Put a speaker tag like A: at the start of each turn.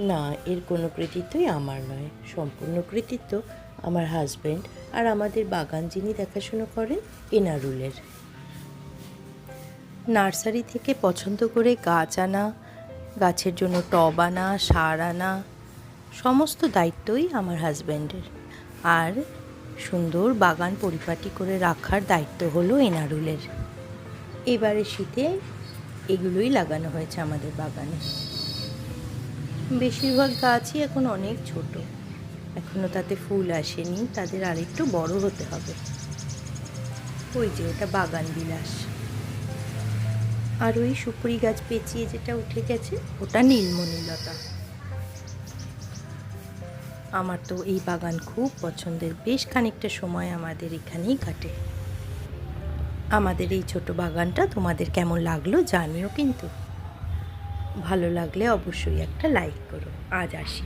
A: না, এর কোনো কৃতিত্বই আমার নয়। সম্পূর্ণ কৃতিত্ব আমার হাজব্যান্ড আর আমাদের বাগান যিনি দেখাশুনো করেন এনারুলের নার্সারি থেকে পছন্দ করে গাছ আনা, গাছের জন্য টব আনা, সার আনা, সমস্ত দায়িত্বই আমার হাজব্যান্ডের আর সুন্দর বাগান পরিপাটি করে রাখার দায়িত্ব হলো এনারুলের এবারে শীতে এগুলোই লাগানো হয়েছে আমাদের বাগানে। বেশিরভাগ গাছই এখন অনেক ছোট। এখনও তাতে ফুল আসেনি, তাদের আরেকটু বড় হতে হবে। ওই যে, ওটা বাগান বিলাস। আর ওই সুপুরি গাছ পেঁচিয়ে যেটা উঠে গেছে, ওটা নীলমণিলতা। আমার তো এই বাগান খুব পছন্দের, বেশ খানিকটা সময় আমাদের এখানেই কাটে। আমাদের এই ছোট বাগানটা তোমাদের কেমন লাগল জানিও কিন্তু। ভালো লাগলে অবশ্যই একটা লাইক করো। আজ আসি।